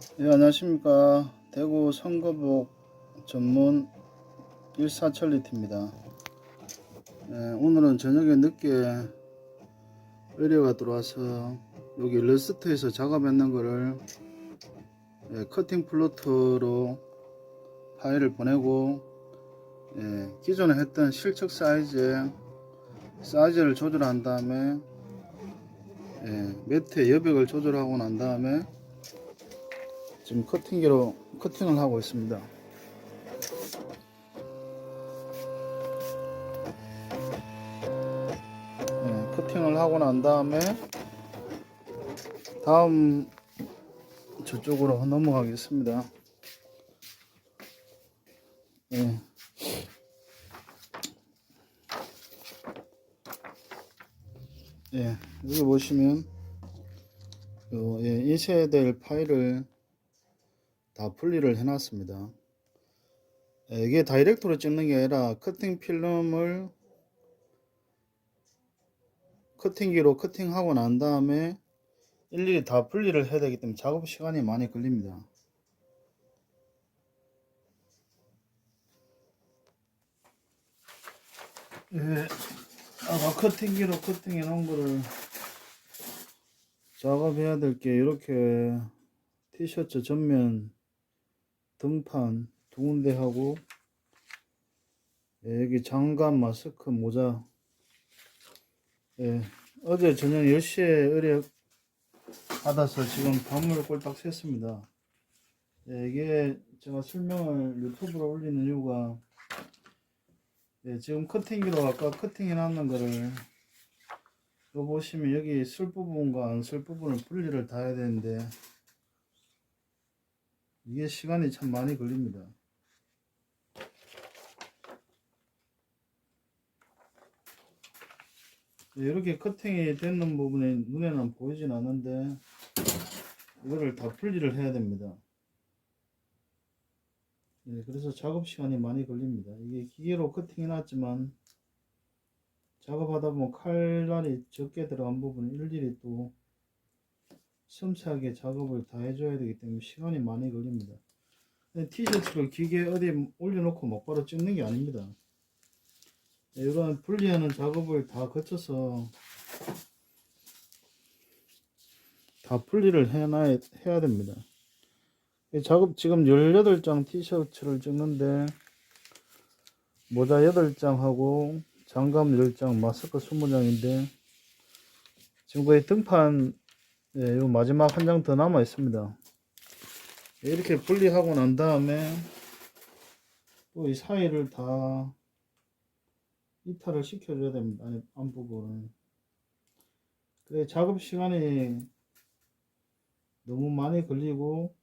네, 안녕하십니까. 대구 선거복 전문 일사천리트입니다. 네, 오늘은 저녁에 늦게 의뢰가 들어와서 여기 러스트에서 작업했는 거를 예, 커팅 플로트로 파일을 보내고 예, 기존에 했던 실측 사이즈에 사이즈를 조절한 다음에 예, 매트의 여백을 조절하고 난 다음에 지금 커팅기로 커팅을 하고 있습니다. 예, 커팅을 하고 난 다음에 다음 저쪽으로 넘어가겠습니다. 예. 예, 여기 보시면 요, 예, 인쇄해야 될 파일을 다 분리를 해놨습니다. 예, 이게 다이렉트로 찍는 게 아니라 커팅 필름을 커팅기로 커팅하고 난 다음에 일일이 다 분리를 해야 되기 때문에 작업 시간이 많이 걸립니다. 예, 아까 커팅기로 커팅해 놓은 거를 작업해야 될 게 이렇게 티셔츠 전면 등판 두 군데 하고 예, 여기 장갑 마스크 모자. 예, 어제 저녁 10시에 의뢰 받아서 지금 밤을 꼴딱 샜습니다. 예, 이게 제가 설명을 유튜브로 올리는 이유가 예, 지금 커팅기로 아까 커팅해 놨는 거를 이거 보시면 여기 쓸 부분과 안 쓸 부분을 분리를 다 해야 되는데 이게 시간이 참 많이 걸립니다. 네, 이렇게 커팅이 되는 부분이 눈에는 보이진 않는데 이거를 다 분리를 해야 됩니다. 네, 그래서 작업 시간이 많이 걸립니다. 이게 기계로 커팅해 놨지만 작업하다 보면 칼날이 적게 들어간 부분은 일일이 또 섬세하게 작업을 다 해줘야 되기 때문에 시간이 많이 걸립니다. 티셔츠를 기계 어디 올려놓고 막바로 찍는 게 아닙니다. 네, 이런 분리하는 작업을 다 거쳐서 다 분리를 해놔야 해야 됩니다. 이 작업 지금 18장 티셔츠를 찍는데 모자 8장 하고 장갑 10장, 마스크 20장인데 지금 거의 등판 예, 요 마지막 한 장 더 남아 있습니다. 이렇게 분리하고 난 다음에 또 이 사이를 다 이탈을 시켜줘야 됩니다. 아니, 안 부분을. 그래, 작업 시간이 너무 많이 걸리고,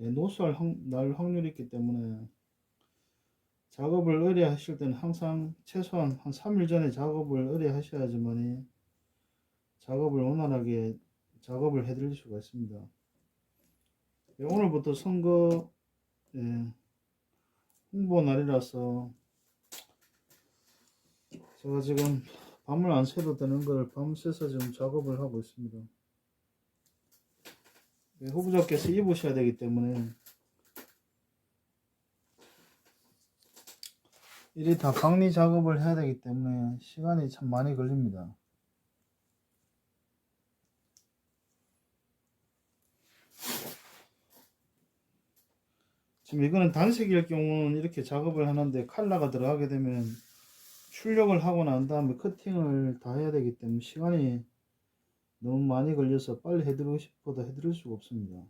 예, 노수할 확- 날 확률이 있기 때문에 작업을 의뢰하실 때는 항상 최소한 한 3일 전에 작업을 의뢰하셔야지만이 작업을 원활하게 작업을 해드릴 수가 있습니다. 예, 오늘부터 선거 예, 홍보 날이라서 제가 지금 밤을 안 새도 되는 걸 밤새서 지금 작업을 하고 있습니다. 예, 후보자께서 입으셔야 되기 때문에 일이 다 강리 작업을 해야 되기 때문에 시간이 참 많이 걸립니다. 지금 이거는 단색일 경우는 이렇게 작업을 하는데 칼라가 들어가게 되면 출력을 하고 난 다음에 커팅을 다 해야 되기 때문에 시간이 너무 많이 걸려서 빨리 해드리고 싶어도 해드릴 수가 없습니다.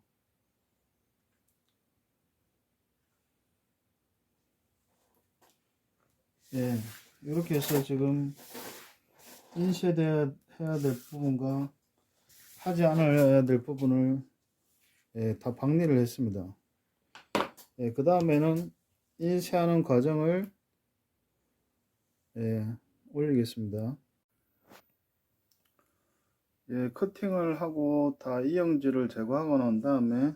예, 이렇게 해서 지금 인쇄돼야 해야 될 부분과 하지 않아야 될 부분을 예, 다 박리를 했습니다. 예, 그 다음에는 인쇄하는 과정을 예, 올리겠습니다. 예, 커팅을 하고 다 이영지를 제거하고 난 다음에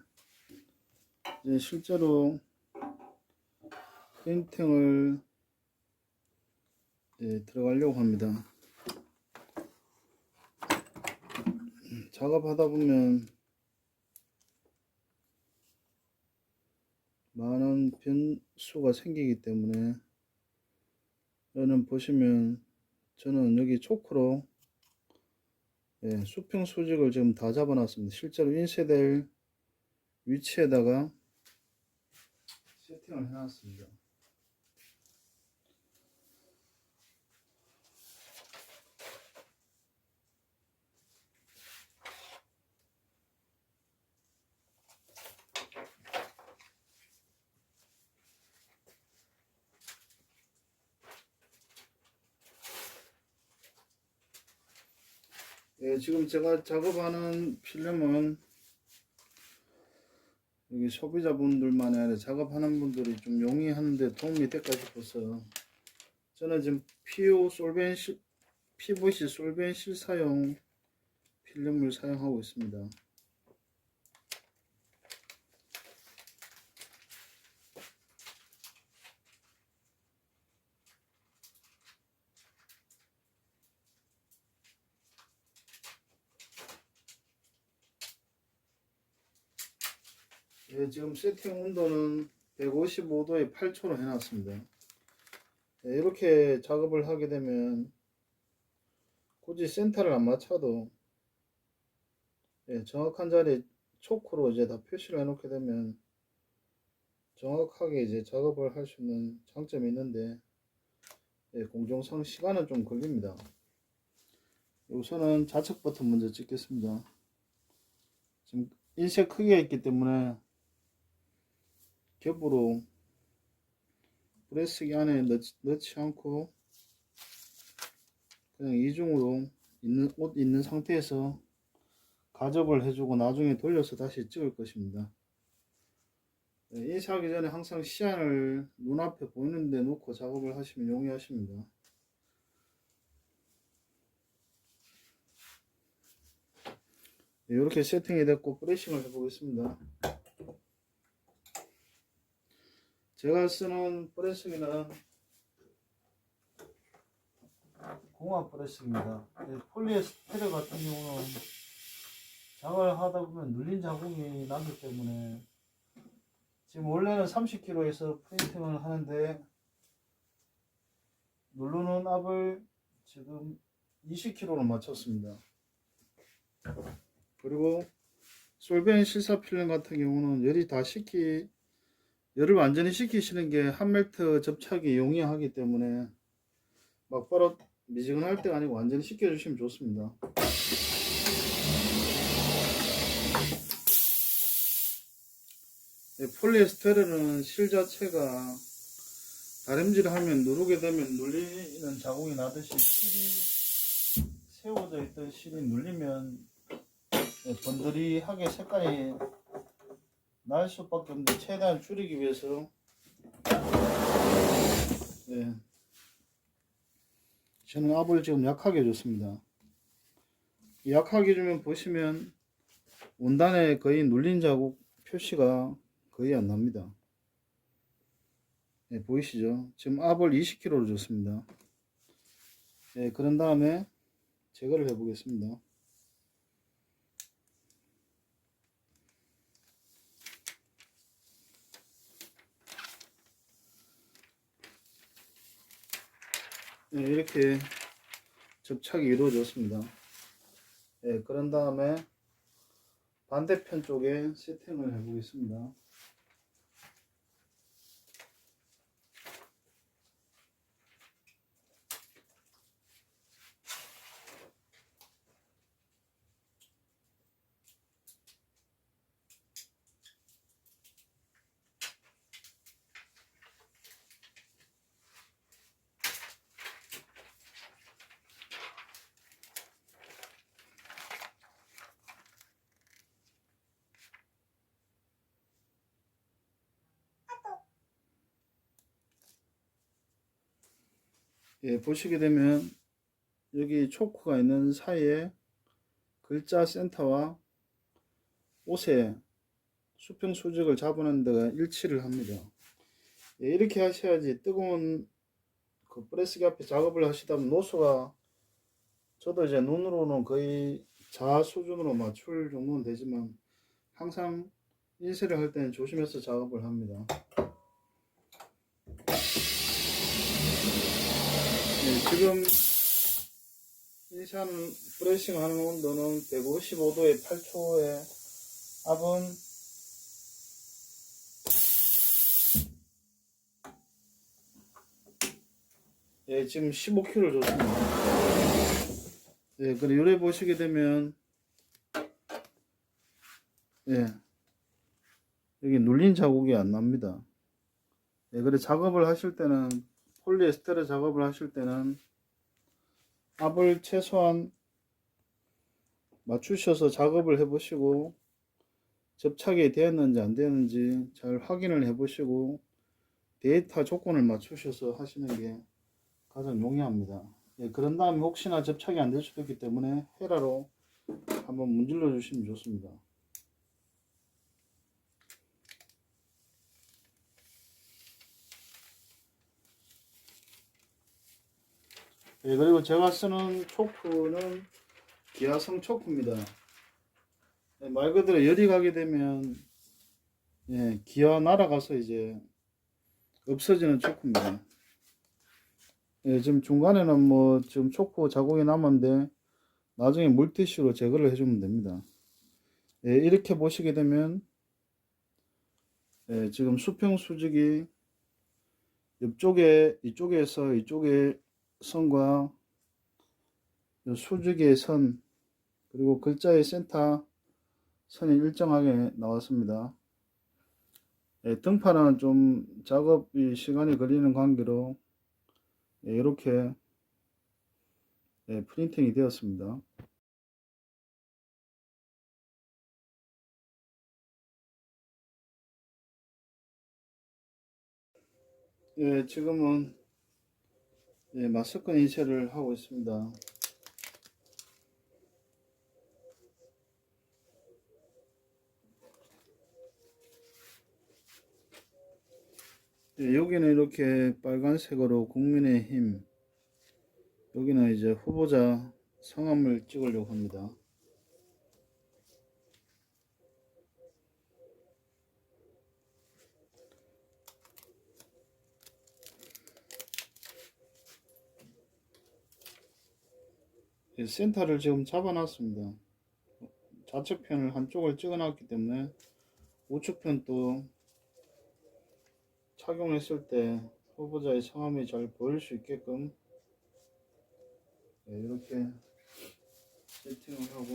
이제 실제로 페인팅을 예, 들어가려고 합니다. 음, 작업하다 보면 변수가 생기기 때문에 여는 보시면 저는 여기 초크로 예, 수평 수직을 지금 다 잡아놨습니다. 실제로 인쇄될 위치에다가 세팅을 해놨습니다. 예, 지금 제가 작업하는 필름은 여기 소비자분들만이 아니라 작업하는 분들이 좀 용이하는데 도움이 될까 싶어서 저는 지금 PO 솔벤 실, PVC 솔벤 실 사용 필름을 사용하고 있습니다. 예, 지금 세팅 온도는 155도에 8초로 해놨습니다. 예, 이렇게 작업을 하게 되면 굳이 센터를 안 맞춰도 예, 정확한 자리에 초크로 이제 다 표시를 해놓게 되면 정확하게 이제 작업을 할 수 있는 장점이 있는데 예, 공정상 시간은 좀 걸립니다. 우선은 좌측 버튼 먼저 찍겠습니다. 지금 인쇄 크기가 있기 때문에 겹으로 프레스기 안에 넣지, 넣지 않고 그냥 이중으로 있는 옷 있는 상태에서 가접을 해주고 나중에 돌려서 다시 찍을 것입니다. 네, 인쇄하기 전에 항상 시안을 눈앞에 보이는 데 놓고 작업을 하시면 용이하십니다. 네, 이렇게 세팅이 됐고 프레싱을 해보겠습니다. 제가 쓰는 프레싱은 공합 프레싱입니다. 네, 폴리에스테르 같은 경우는 작업을 하다 보면 눌린 자국이 나기 때문에 지금 원래는 30kg에서 프린팅을 하는데 누르는 압을 지금 20kg로 맞췄습니다. 그리고 솔벤 실사 필름 같은 경우는 열이 다 식히 열을 완전히 식히시는 게 한 멜트 접착이 용이하기 때문에 막바로 미지근할 때가 아니고 완전히 식혀주시면 좋습니다. 이 폴리에스테르는 실 자체가 다림질을 하면 누르게 되면 눌리는 자국이 나듯이 실이 세워져 있던 실이 눌리면 예, 번들이하게 색깔이 날 수밖에 없는데 최대한 줄이기 위해서 네. 저는 압을 지금 약하게 줬습니다. 약하게 주면 보시면 원단에 거의 눌린 자국 표시가 거의 안 납니다. 네, 보이시죠? 지금 압을 20kg로 줬습니다. 네, 그런 다음에 제거를 해 보겠습니다. 네, 이렇게 접착이 이루어졌습니다. 네, 그런 다음에 반대편 쪽에 세팅을 해 보겠습니다. 예, 보시게 되면 여기 초크가 있는 사이에 글자 센터와 옷에 수평 수직을 잡아놓는 데가 일치를 합니다. 예, 이렇게 하셔야지 뜨거운 그 프레스기 앞에 작업을 하시다 보면 노수가 저도 이제 눈으로는 거의 자 수준으로 맞출 정도는 되지만 항상 인쇄를 할 때는 조심해서 작업을 합니다. 지금 인산 브레싱 하는 온도는 155도에 8초에 압은 예, 지금 15kg 줬습니다. 예, 그리고 요래 보시게 되면 예, 여기 눌린 자국이 안 납니다. 예, 그래 작업을 하실 때는 폴리에스테르 작업을 하실 때는 압을 최소한 맞추셔서 작업을 해 보시고 접착이 되었는지 안 되었는지 잘 확인을 해 보시고 데이터 조건을 맞추셔서 하시는 게 가장 용이합니다. 예, 그런 다음에 혹시나 접착이 안 될 수도 있기 때문에 헤라로 한번 문질러 주시면 좋습니다. 예, 그리고 제가 쓰는 초크는 기아성 초크입니다. 예, 말 그대로 열이 가게 되면 예, 기아 날아가서 이제 없어지는 초크입니다. 예, 지금 중간에는 뭐 지금 초크 자국이 남았는데 나중에 물티슈로 제거를 해주면 됩니다. 예, 이렇게 보시게 되면 예, 지금 수평 수직이 옆쪽에 이쪽에서 이쪽에 선과 요 수직의 선 그리고 글자의 센터 선이 일정하게 나왔습니다. 예, 등판은 좀 작업이 시간이 걸리는 관계로 예, 이렇게 예, 프린팅이 되었습니다. 예, 지금은 예, 마스크 인쇄를 하고 있습니다. 예, 여기는 이렇게 빨간색으로 국민의힘 여기는 이제 후보자 성함을 찍으려고 합니다. 센터를 지금 잡아놨습니다. 좌측편을 한쪽을 찍어놨기 때문에 우측편 또 착용했을 때 후보자의 성함이 잘 보일 수 있게끔 네, 이렇게 세팅을 하고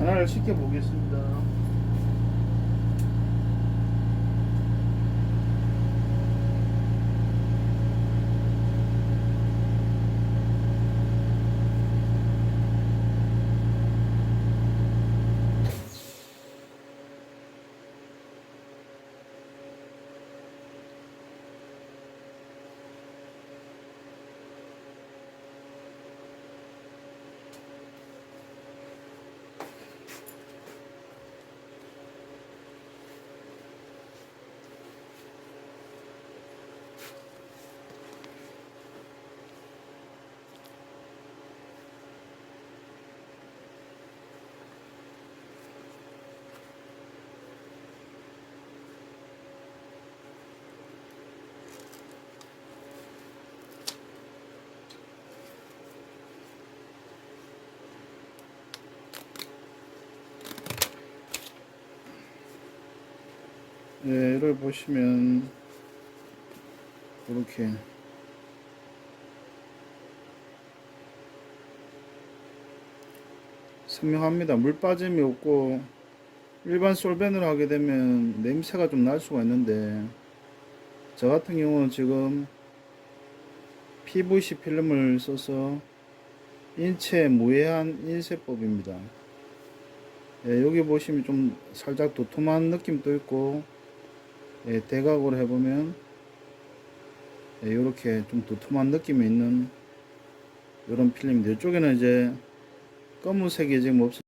하나를 시켜 보겠습니다. 얘를 보시면 이렇게 선명합니다. 물 빠짐이 없고 일반 솔벤으로 하게 되면 냄새가 좀 날 수가 있는데 저 같은 경우는 지금 PVC 필름을 써서 인체 무해한 인쇄법입니다. 예, 여기 보시면 좀 살짝 도톰한 느낌도 있고 예, 대각으로 해보면 이렇게 좀 도톰한 느낌이 있는 이런 필름인데 이쪽에는 이제 검은색이 지금 없어